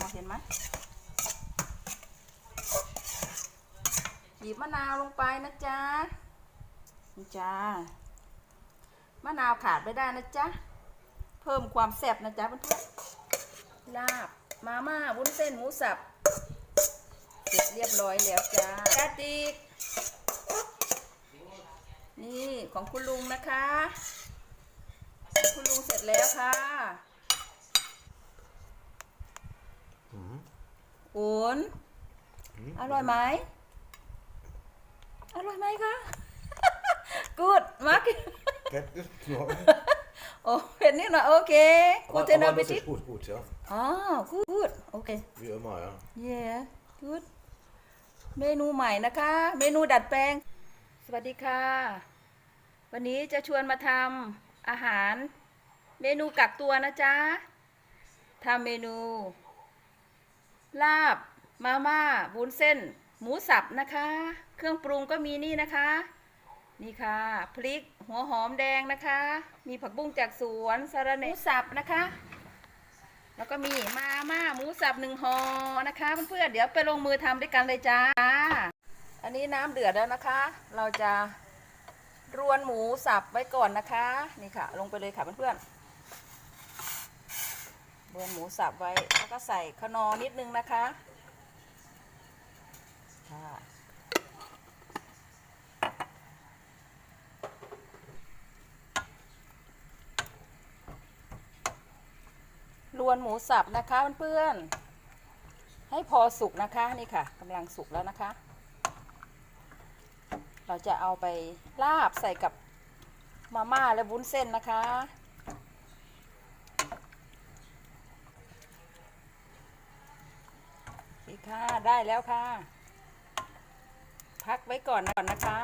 มองเห็นไหมบีบมะนาวลงไปนะจ๊ะนี่จ้ามะนาวขาดไม่ได้นะจ๊ะ เพิ่มความแซ่บนะจ๊ะเพื่อนลาบมาม่าวุ้นเส้นหมูสับเสร็จเรียบร้อยแล้วจ้ากระติก นี่ของคุณลุงนะคะ คุณลุงเสร็จแล้วค่ะ อุ่นอร่อยไหมอร่อยไหมคะกูดมาก Pep is nog. โอ้เผ็ดนิดหน่อยโอเคกู Maar, เทน maar อา dat บิ is ติ goed, goed, ja. อ๋อกูดโอเค Wie immer, ja. yeah good เมนูใหม่นะคะ เมนูดัดแปลง สวัสดีค่ะ วันนี้จะชวนมาทำอาหาร เมนูกักตัวนะจ๊ะทำเมนู ลาบ มาม่าวุ้นเส้น หมูสับนะคะ เครื่องปรุงก็มีนี่นะคะ นี่ค่ะ พริก หัวหอมแดงนะคะ มีผักบุ้งจากสวนสะรเนหมูสับนะคะ แล้วก็มีมาม่าหมูสับหนึ่งห่อนะคะเพื่อนๆเดี๋ยวไปลงมือทำด้วยกันเลยจ้า อันนี้น้ำเดือดแล้วนะคะ เราจะรวนหมูสับไว้ก่อนนะคะ นี่ค่ะ ลงไปเลยค่ะเพื่อนๆ รวนหมูสับไว้ แล้วก็ใส่ขนอนิดนึงนะคะค่ะรวนหมูสับนะคะเพื่อนๆให้พอสุกนะคะนี่ค่ะกำลังสุกแล้วนะคะ เราจะเอาไปลาบใส่กับมาม่าและวุ้นเส้นนะคะ ค่ะได้แล้วค่ะ พักไว้ก่อนก่อนนะคะ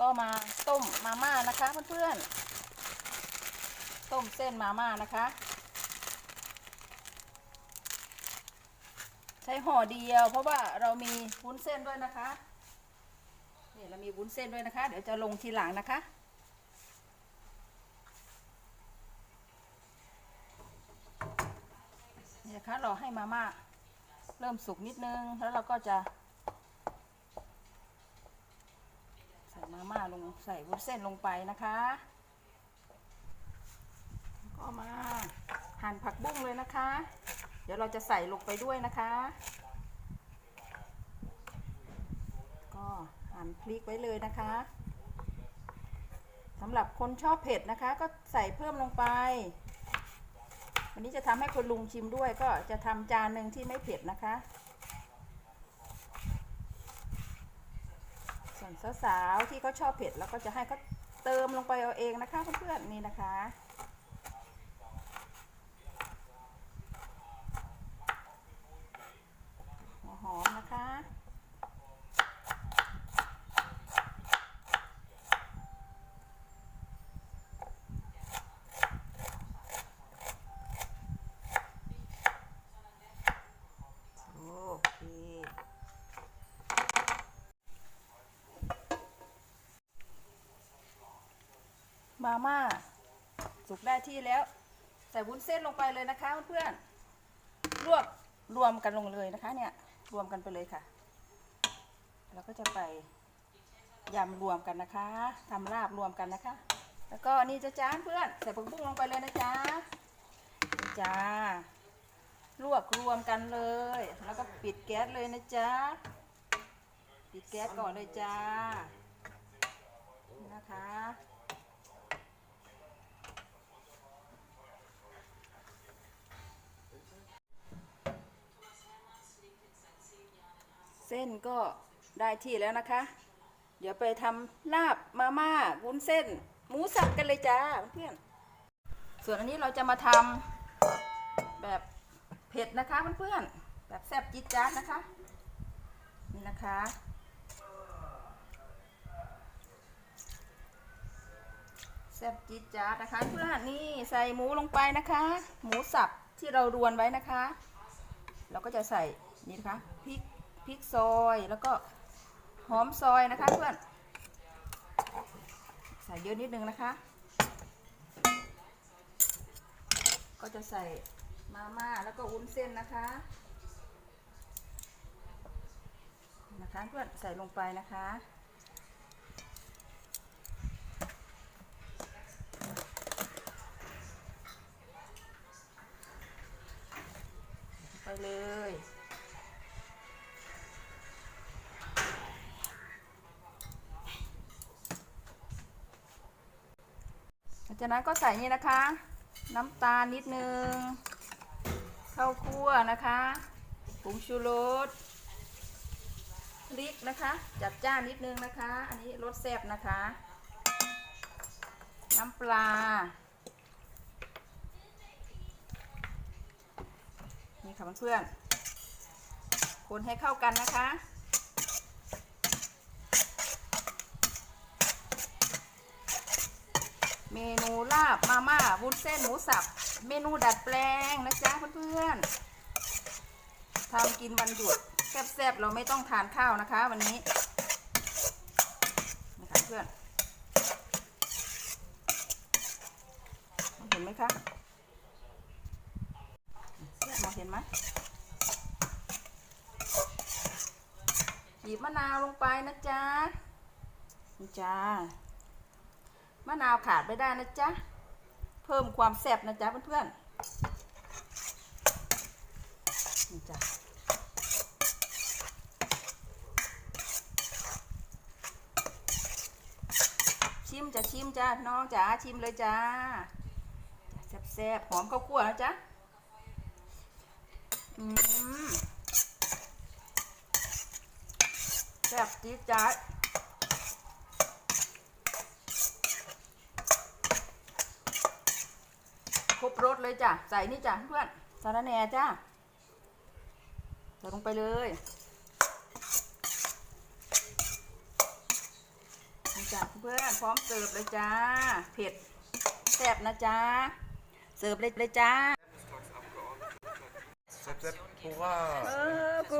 ก็มาต้มมาม่านะคะเพื่อนๆต้มเส้นมาม่านะคะ ใช้ห่อเดียว เพราะว่าเรามีวุ้นเส้นด้วยนะคะนี่เรามีวุ้นเส้นด้วยนะคะ เดี๋ยวจะลงทีหลังนะคะนี่นะคะรอให้มาม่า เริ่มสุกนิดนึง แล้วเราก็จะใส่มาม่าลงใส่วุ้นเส้นลงไปนะคะก็มาหั่นผักบุ้งเลยนะคะ เดี๋ยวเราจะใส่ลงไปด้วยนะคะ ก็หั่นพริกไว้เลยนะคะสำหรับคนชอบเผ็ดนะคะ ก็ใส่เพิ่มลงไป วันนี้จะทำให้คุณลุงชิมด้วยก็จะทำจานหนึ่งที่ไม่เผ็ดนะคะ ส่วนสาวๆที่เขาชอบเผ็ดแล้วก็จะให้เขาเติมลงไปเอาเองนะคะเพื่อนๆนี่นะคะหัวหอมนะคะ มาม่าสุกได้ที่แล้ว ใส่วุ้นเส้นลงไปเลยนะคะเพื่อนๆรวบรวมกันลงเลยนะคะ เนี่ยรวมกันไปเลยค่ะแล้วก็จะไปยำรวมกันนะคะทำลาบรวมกันนะคะ แล้วก็นี่จะจ้าเพื่อนใส่ผักบุ้งลงไปเลยนะจ๊ะจ้าลวกรวมกันเลย แล้วก็ปิดแก๊สเลยนะจ๊ะปิดแก๊สก่อนเลยจ้านะคะ ส้นก็ได้ที่แล้วนะคะ เดี๋ยวไปทำลาบมาม่าวุ้นเส้น หมูสับกันเลยจ้าเพื่อนส่วนอันนี้เราจะมาทำแบบเผ็ดนะคะเพื่อนๆแบบแซ่บจี๊ดจ๊าดนะคะนี่นะคะแซ่บจี๊ดจ๊าดนะคะเพื่อนนี่ใส่หมูลงไปนะคะ หมูสับที่เรารวนไว้นะคะ เราก็จะใส่นี่นะคะพริก พริกซอยแล้วก็หอมซอยนะคะเพื่อน ใส่เยอะนิดนึงนะคะ ก็จะใส่มาม่าแล้วก็วุ้นเส้นนะคะนะคะเพื่อนใส่ลงไปนะคะไปเลย จากนั้นก็ใส่นี่นะคะ น้ำตาลนิดนึงข้าวคั่วนะคะผงชูรสพริกนะคะ จัดจ้านนิดนึงนะคะ อันนี้รสแซ่บนะคะ น้ำปลา นี่ค่ะเพื่อนๆคนให้เข้ากันนะคะ เมนูลาบมาม่าวุ้นเส้นหมูสับ เมนูดัดแปลงนะจ๊ะเพื่อนๆทำกินวันหยุดแซ่บๆเราไม่ต้องทานข้าวนะคะ วันนี้นะคะเพื่อนเห็นไหมคะมองเห็นไหมบีบมะนาวลงไปนะจ๊ะนี่จ้า มะนาวขาดไม่ได้นะจ๊ะ เพิ่มความแซ่บนะจ๊ะเพื่อนๆนี่จ้ะชิมจะชิมจ้าน้องจ๋าชิมเลยจ้าแซ่บๆหอมข้าวคั่วนะจ๊ะอืมแซ่บจี๊ดจ๊าด รบรสเลยจ้ะ ใส่นี่จ้ะเพื่อนสาระแหน่จ้ะใส่ลงไปเลยจ้ะเพื่อนพร้อมเสิร์ฟเลยจ้า เผ็ดแซ่บนะจ้า เสิร์ฟเลยเลยจ้า เซ็ตเซ็ตเพราะว่า เออกู